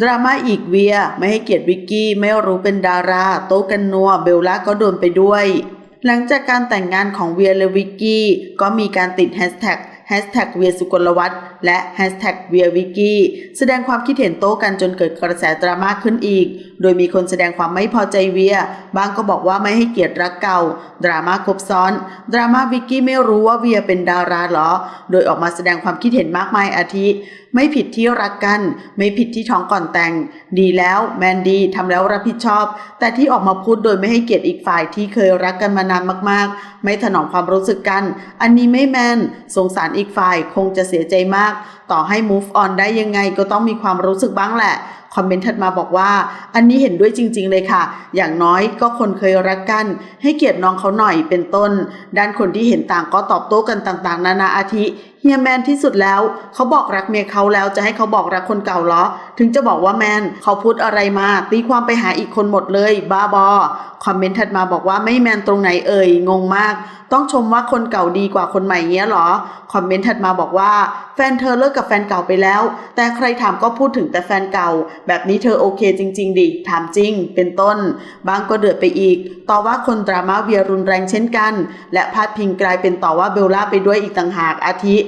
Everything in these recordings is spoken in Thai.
ดราม่าอีกเวีย ไม่ให้เกียรติวิกกี้ไม่รู้เป็นดารา โต๊ะกันนัวเบลล่าก็โดนไปด้วย หลังจากการแต่งงานของเวียและวิกกี้ก็มีการติดแฮชแท็ก แฮชแท็กเวียสุกลวัฒน์และแฮชแท็กเวียวิกกี้แสดงความคิดเห็นโต้กันจนเกิดกระแสดราม่าขึ้นอีก โดยมีคนแสดงความไม่พอใจเวีย บางก็บอกว่าไม่ให้เกียรติรักเก่า ดราม่าครบซ้อน ดราม่าวิกกี้ไม่รู้ว่าเวียเป็นดาราหรอ โดยออกมาแสดงความคิดเห็นมากมายอาทิ ไม่ผิดที่รักกัน ไม่ผิดที่ท้องก่อนแต่ง ดีแล้วแมนดีทำแล้วรับผิดชอบ แต่ที่ออกมาพูดโดยไม่ให้เกียรติอีกฝ่ายที่เคยรักกันมานานมาก ๆ ไม่ถนอมความรู้สึกกัน อันนี้ไม่แมนสงสารอีกฝ่ายคงจะเสียใจมาก ต่อให้ move on ได้ยังไงก็ต้องมีความรู้สึกบ้างแหละ คอมเมนต์ถัดมาบอกว่า อันนี้เห็นด้วยจริง ๆ เลยค่ะ อย่างน้อยก็คนเคยรักกัน ให้เกียรติน้องเขาหน่อยเป็นต้น ด้านคนที่เห็นต่างก็ตอบโต้กันต่างๆ นานาอาทิ ฮียแมนที่สุดแล้วเขาบอกรักเมียเขาแล้วจะให้เขาบอกรักคนเก่าเหรอ ถึงจะบอกว่าแมนเขาพูดอะไรมาตีความไปหาอีกคนหมดเลยบ้าบอคอมเมนต์ถัดมาบอกว่าไม่แมนตรงไหนเอ่ยงงมาก ต้องชมว่าคนเก่าดีกว่าคนใหม่เงี้ยเหรอคอมเมนต์ถัดมาบอกว่าแฟนเธอเลิกกับแฟนเก่าไปแล้ว แต่ใครถามก็พูดถึงแต่แฟนเก่า แบบนี้เธอโอเคจริง ๆ ดิถามจริง เป็นต้น บางก็เดือดไปอีก ต่อว่าคนดราม่าเวียรุนแรงเช่นกัน และพาดพิงกลายเป็นต่อว่าเบลล่าไปด้วยอีกต่างหากอาทิ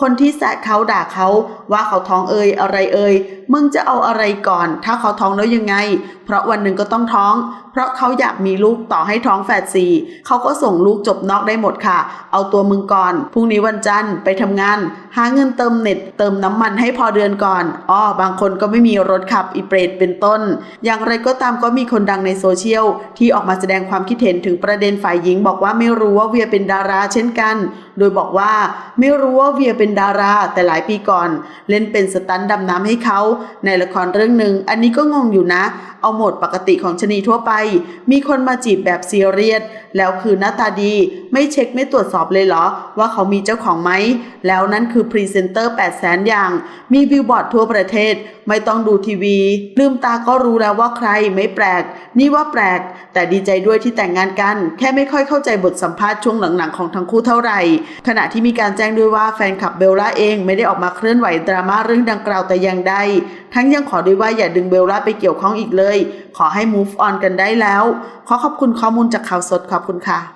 คนที่แซะเขาด่าเขาว่าเขาท้องเอ่ยอะไรเอ่ยมึงจะเอาอะไรก่อน ถ้าเขาท้องแล้วยังไง เพราะวันหนึ่งก็ต้องท้อง เพราะเขาอยากมีลูกต่อให้ท้องแฝดสี่เขาก็ส่งลูกจบนอกได้หมดค่ะ เอาตัวมึงก่อนพรุ่งนี้วันจันทร์ไปทำงาน หาเงินเติมเน็ตเติมน้ำมันให้พอเดือนก่อนอ้อบางคนก็ไม่มีรถขับอีเปรตเป็นต้น อย่างไรก็ตามก็มีคนดังในโซเชียลที่ออกมาแสดงความคิดเห็นถึงประเด็นฝ่ายหญิง บอกว่าไม่รู้ว่าเวียเป็นดาราเช่นกัน โดยบอกว่าไม่รู้ว่าเวียเป็นดารา แต่หลายปีก่อน เล่นเป็นสตันท์ดำน้ำให้เขาในละครเรื่องหนึ่งอันนี้ก็งงอยู่นะ เอาโหมดปกติของชนีทั่วไป มีคนมาจีบแบบซีเรียสแล้วคือหน้าตาดี ไม่เช็คไม่ตรวจสอบเลยเหรอ ว่าเขามีเจ้าของไหม แล้วนั่นคือพรีเซนเตอร์ 8 0 0แสนอย่าง มีบิลบอร์ดทั่วประเทศ ไม่ต้องดูทีวี ลืมตาก็รู้แล้วว่าใครไม่แปลก นี่ว่าแปลก แต่ดีใจด้วยที่แต่งงานกัน แค่ไม่ค่อยเข้าใจบทสัมภาษณ์ช่วงหลังๆของทั้งคู่เท่าไหร่ ขณะที่มีการแจ้งด้วยว่าแฟนคลับเบลล่าเองไม่ได้ออกมาเคลื่อนไหวดราม่าเรื่องดังกล่าวแต่อย่างใดทั้งยังขอด้วยว่าอย่าดึงเบลล่าไปเกี่ยวข้องอีกเลยขอให้ move on กันได้แล้ว ขอขอบคุณข้อมูลจากข่าวสดขอบคุณค่ะ